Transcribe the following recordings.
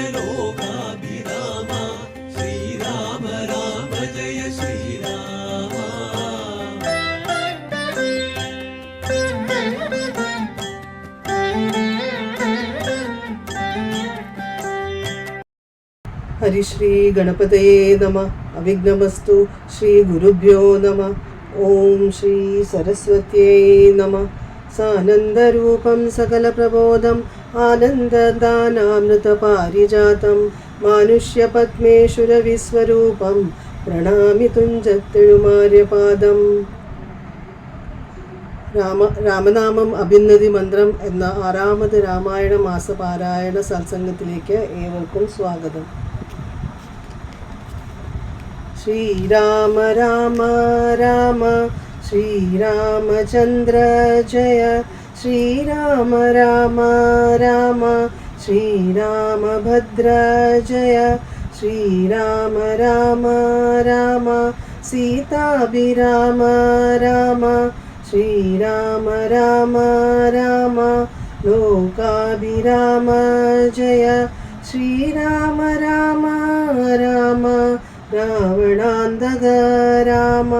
ലോകാഭിരാമ. ശ്രീരാമ രാമ ശ്രീരാമ. ഹരിശ്രീ ഗണപതയേ നമ. അവിഘ്നമസ്തു ശ്രീ ഗുരുഭ്യോ നമ. ഓം ശ്രീ സരസ്വത്യേ നമ. സാനന്ദരൂപം സകലപ്രബോധം ആനന്ദദാനാമൃതപാരിജാതം മാനുഷ്യപത്മേശ്വരവിസ്വരൂപം പ്രണാമി തുഞ്ചത്തെഴുമാര്യപാദം രാമ രാമനാമം അഭിന്നതി മന്ത്രം എന്ന ആറാമത് രാമായണ മാസ പാരായണ സത്സംഗത്തിലേക്ക് ഏവർക്കും സ്വാഗതം. ശ്രീരാമ രാമ രാമ ശ്രീരാമചന്ദ്ര ജയ श्रीराम राम राम श्रीरामभद्रा जय। श्रीराम राम राम सीताभिराम राम। श्रीराम राम राम लोकाभिराम जय। श्रीराम राम राम रावणान्दग राम।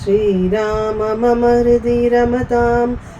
श्रीराम मम हृदि रमतां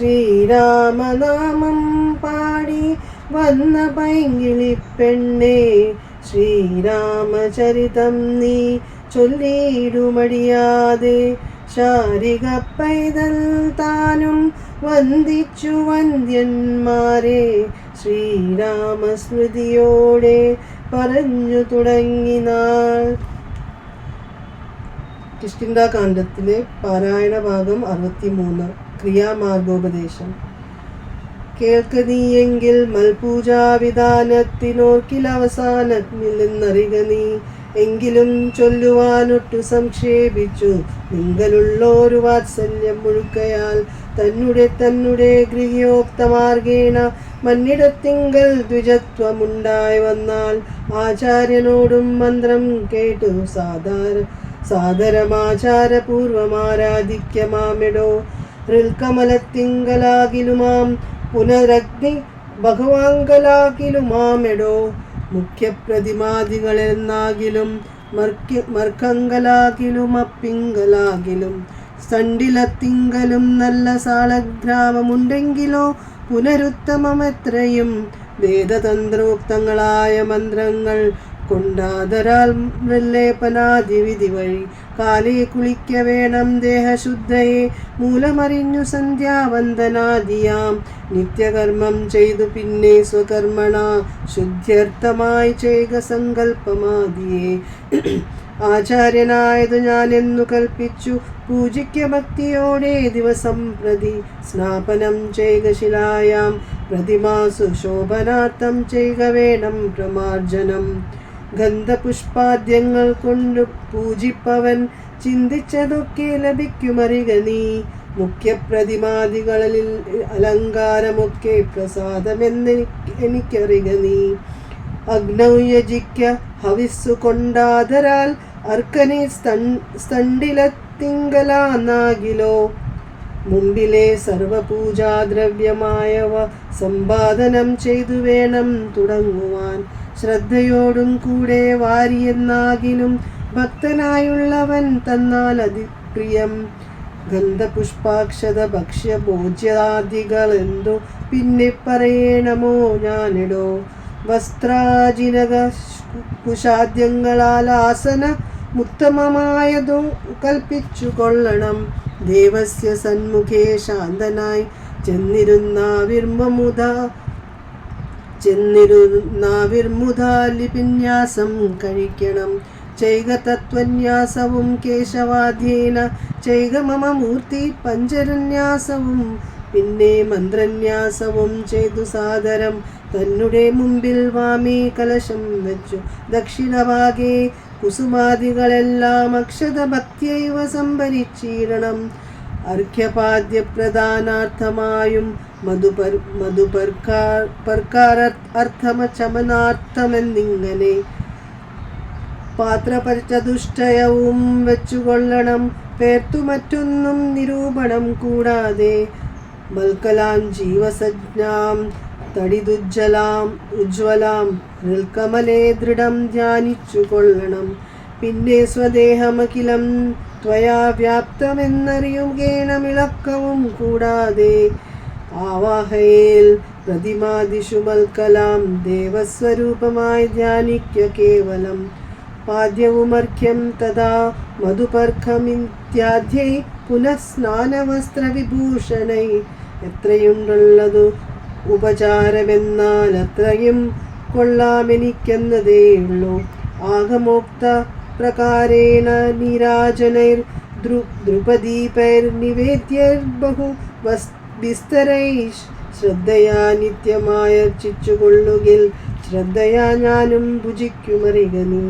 ശ്രീരാമനാമം പാടി വന്ന പൈങ്കിളി പെണ്ണേ ശ്രീരാമചരിതം നീ ചൊല്ലിയിടുമടിയാതെ. ശാരിക പൈതൽ താനും വന്ദിച്ചു വന്ദ്യന്മാരെ ശ്രീരാമസ്മൃതിയോടെ പറഞ്ഞു തുടങ്ങിനാൾ. കിഷ്കിന്താകാന്ഡത്തിലെ പാരായണ ഭാഗം അറുപത്തിമൂന്ന്. ക്രിയാമാർഗോപദേശം. കേൾക്ക നീയെങ്കിൽ മൽപൂജാവിധാനത്തിനോർക്കിൽ അവസാനമില്ലെന്നറിക നീ. എങ്കിലും ചൊല്ലുവാനൊട്ടു സംക്ഷേപിച്ചു. നിങ്ങളുള്ളോരു വാത്സല്യം മുഴുക്കയാൽ തന്നെ തന്നെ ഗൃഹ്യോക്തമാർഗേണ മന്നിടത്തിങ്കൽ ദ്വിജത്വമുണ്ടായി വന്നാൽ ആചാര്യനോടും മന്ത്രം കേട്ടു. സാധാര സാദരമാചാരപൂർവമാരാധിക്യമാമെടോ. ഹൃൽക്കമലത്തിങ്കലാകിലുമാം പുനരഗ്നി ഭഗവാങ്കലാകിലുമാമെടോ. മുഖ്യപ്രതിമാദികളെന്നാകിലും മർക്ക മർക്കങ്കലാകിലും അപ്പിങ്കലാകിലും സണ്ടിലത്തിങ്കലും നല്ല സാളഗ്രാമമുണ്ടെങ്കിലോ പുനരുത്തമമെത്രയും വേദതന്ത്രോക്തങ്ങളായ മന്ത്രങ്ങൾ വിധി വഴി. കാലേ കുളിക്ക വേണം ദേഹശുദ്ധയെ. മൂലമറിഞ്ഞു സന്ധ്യാവന്ദനാദിയാം. നിത്യകർമ്മം ചെയ്തു പിന്നെ സ്വകർമ്മണ. ശുദ്ധ്യർത്ഥമായി ചെയ്യുക സങ്കല്പമാദിയെ. ആചാര്യനായതു ഞാനെന്നു കൽപ്പിച്ചു. പൂജിക്ക ഭക്തിയോടെ ദിവസം പ്രതി സ്നാപനം ചെയ്യുക ശിലായാം. പ്രതിമാസു ശോഭനാർത്ഥം ചെയ്യുക വേണം പ്രമാർജനം. ഗന്ധപുഷ്പാദ്യങ്ങൾ കൊണ്ട് പൂജിപ്പവൻ ചിന്തിച്ചതൊക്കെ ലഭിക്കുമറിക നീ. മുഖ്യപ്രതിമാദികളിൽ അലങ്കാരമൊക്കെ പ്രസാദമെന്ന് എനിക്കറിക നീ. അഗ്നൗയജിക്ക ഹവിസ്സു കൊണ്ടാതരാൽ അർക്കനെ സ്തണ്ടിലത്തിങ്കലാന്നാകിലോ മുമ്പിലെ സർവപൂജാദ്രവ്യമായവ സമ്പാദനം ചെയ്തു വേണം തുടങ്ങുവാൻ. ശ്രദ്ധയോടും കൂടെ വാരിയെന്നാകിലും ഭക്തനായുള്ളവൻ തന്നാൽ അതിപ്രിയം. ഗന്ധപുഷ്പാക്ഷത ഭക്ഷ്യ ഭോജ്യാദികൾ എന്തു പിന്നെ പറയണമോ ഞാനിടോ. വസ്ത്രാജിനക കുശാദ്യങ്ങളാൽ ആസന ഉത്തമമായതു കൽപ്പിച്ചു കൊള്ളണം. ദേവസ്യ സന്മുഖേ ശാന്തനായി ചെന്നിരുന്ന വിർമ്മമുത ചെന്നിരുന്ന വിർമുദാലിപിന്യാസം കഴിക്കണം. ചൈകതത്വന്യാസവും കേശവാധീന ചൈകമമൂർത്തി പഞ്ചരന്യാസവും. പിന്നെ മന്ത്രന്യാസവും ചെയ്തു സാദരം. തന്നുടേ മുമ്പിൽ വാമി കലശം വെച്ചു. ദക്ഷിണഭാഗേ കുസുമാദികളെല്ലാം അക്ഷത സംഭരിച്ചീരണം അർഘ്യപാദ്യപ്രദാനാർത്ഥമായും മധുപർ മധുപർക്കാർ പർക്കാര അർത്ഥമ ചമനാർത്ഥമെന്നിങ്ങനെ പാത്രപരിചതുഷ്ടയവും വെച്ചുകൊള്ളണം. പേർത്തു മറ്റൊന്നും നിരൂപണം കൂടാതെ മൽക്കലാം ജീവസജ്ഞാം തടിദുജ്ജലാം ഉജ്വലാം ഹൃൽക്കമലേ ദൃഢം ധ്യാനിച്ചു കൊള്ളണം പിന്നെ സ്വദേഹമഖിലം ത്വയാ വ്യാപ്തമെന്നറിയുകേണമിളക്കവും കൂടാതെ ആവാഹയിൽ പ്രതിമാദിഷു മൽക്കലാം ദേവസ്വരൂപമായി ധ്യാനിക്ക കേവലം. പാദ്യവുമർഘ്യം തഥാ മധുപർഖമിത്യാദ്യൈ പുനഃസ്നാനവസ്ത്രവിഭൂഷണൈ. എത്രയുണ്ടുള്ളതു ഉപചാരമെന്നാൽ അത്രയും കൊള്ളാമെനിക്കെന്നതേയുള്ളൂ. ആകമോക്ത പ്രകാരേണ നീരാജനൈർ ദ്രു ദ്രുപദീപൈർനിവേദ്യൈർബഹു വസ് വിസ്തരൈ ശ്രദ്ധയാ നിത്യമായ ചിച്ചുകൊള്ളുകിൽ ശ്രദ്ധയാ ഞാനും ഭുജിക്കുമറിക നീ.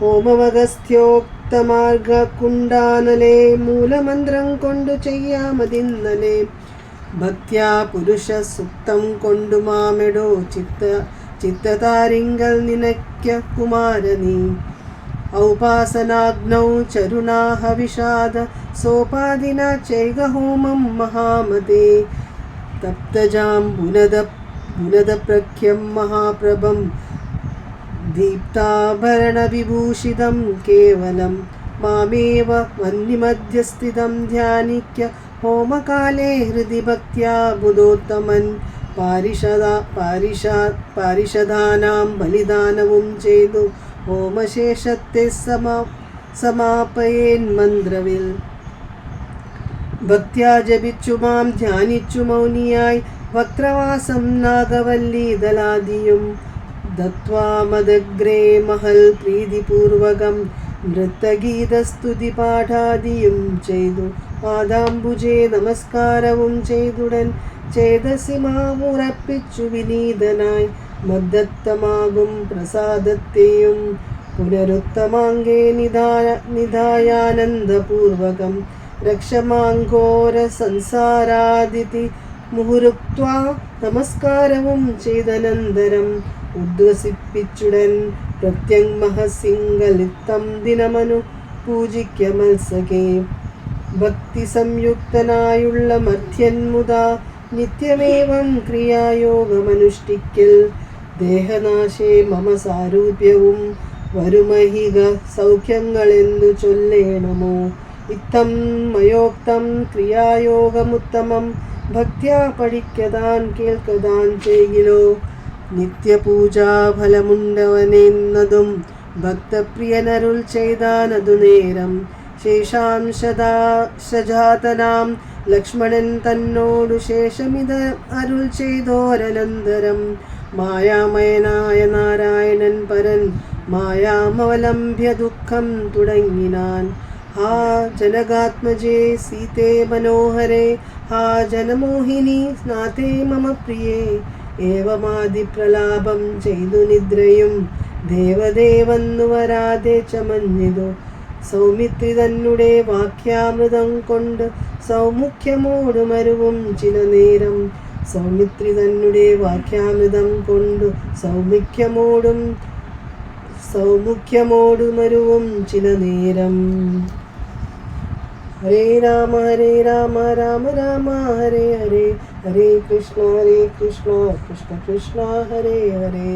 ഹോമവഗസ്ത്യോക്തമാർഗ കുണ്ടാനലെ മൂലമന്ത്രം കൊണ്ടു ചെയ്യാമതിന്നലെ. ഭക്ത്യാ പുരുഷ സുക്തം കൊണ്ടു മാമെടോ ചിത്ത ചിത്തതാരിങ്കൽ നിനയ്ക്ക കുമാരനീ ഔപാസനാഗ്നൗ ചരുണാഹ വിഷാദ സോപാദിന ചൈകഹോമം മഹാമതേ. തപ്തജാംബുനദ പുനദപ്രഖ്യം മഹാപ്രഭം. ദീപ്താഭരണവിഭൂഷിതം കേവലം. മാമേവ വന്യമധ്യസ്ഥിതം ധ്യാനിക്ക. ഹോമകാലേ ഹൃദി ഭക്തിയാ ബുധോത്തമൻ. പാരിഷദ പാരിഷാ പാരിഷദാനാം ബലിദാനവും ചെയ്തു. ഹോമശേഷത്തെ സമാ സമാപയേൻ മന്ത്രവിൽ. ഭക്ത്യാ ജപിച്ചു മാം ധ്യാനിച്ചു മൗനിയായി. വക്രവാസം നാഗവല്ലീതലാദിയും ദത്വാമദഗ്രേ മഹൽ പ്രീതിപൂർവകം നൃത്തഗീതസ്തുതി പാഠാദിയും ചെയ്തു. പാദാംബുജേ നമസ്കാരവും ചെയ്തുടൻ ചേതസി മാമുറപ്പിച്ചു വിനീതനായി മദ്ദത്തമാകും പ്രസാദത്തെയും പുനരുത്തമാങ്കേ നിധായ നിധായാനന്ദപൂർവകം. രക്ഷമാങ്കോര സംസാരാദിതി മുഹുരുക്വാ നമസ്കാരവും ചെയ്തനന്തരം ഉദ്വസിപ്പിച്ചുടൻ പ്രത്യങ്മഹസിംഗലിത്തം ദിനമനു പൂജിക്ക മത്സകേ. ഭക്തി സംയുക്തനായുള്ള മധ്യന്മുതാ നിത്യമേവം ക്രിയായോഗമനുഷ്ഠിക്കൽ. ദേഹനാശേ മമ സാരൂപ്യവും. വരുമഹിക സൗഖ്യങ്ങളെന്നു ചൊല്ലേണമോ. ഇത്തം മയോക്തം ക്രിയായോഗമുത്തമം. ഭക്തിയാ പഠിക്കതാൻ കേൾക്കതാൻ ചെയ്യലോ. നിത്യപൂജാഫലമുണ്ടവനെന്നതും ഭക്തപ്രിയനരുൾ ചെയ്താനതു നേരം. ശേഷാംശദാ ശജാതനാം ലക്ഷ്മണൻ തന്നോടു ശേഷമിത് അരുൾ ചെയ്തോരനന്തരം. മായാമയനായ നാരായണൻ പരൻ മായാമവലംബ്യ ദുഃഖം തുടങ്ങിനാൻ. ആ ജനകാത്മജേ സീതേ മനോഹരേ ആ ജനമോഹിനി സ്നാതേ മമ പ്രിയേ. ഏവമാതിപ്രലാപം ചെയ്തു നിദ്രയും ദേവദേവന്നു വരാതെ ചമഞ്ഞിതു. സൗമിത്രി തന്നെ വാക്യാമൃതം കൊണ്ട് സൗമുഖ്യമോടുമരുവും ചില നേരം സൗമിത്രി തന്നെ വാക്യാമൃതം കൊണ്ട് സൗമുഖ്യമോടും സൗമുഖ്യമോടുമരുവും ചില നേരം ഹരേ രാമ ഹരേ രാമ രാമ രാമ ഹരേ ഹരേ. ഹരേ കൃഷ്ണ ഹരേ കൃഷ്ണ കൃഷ്ണ കൃഷ്ണ ഹരേ ഹരേ.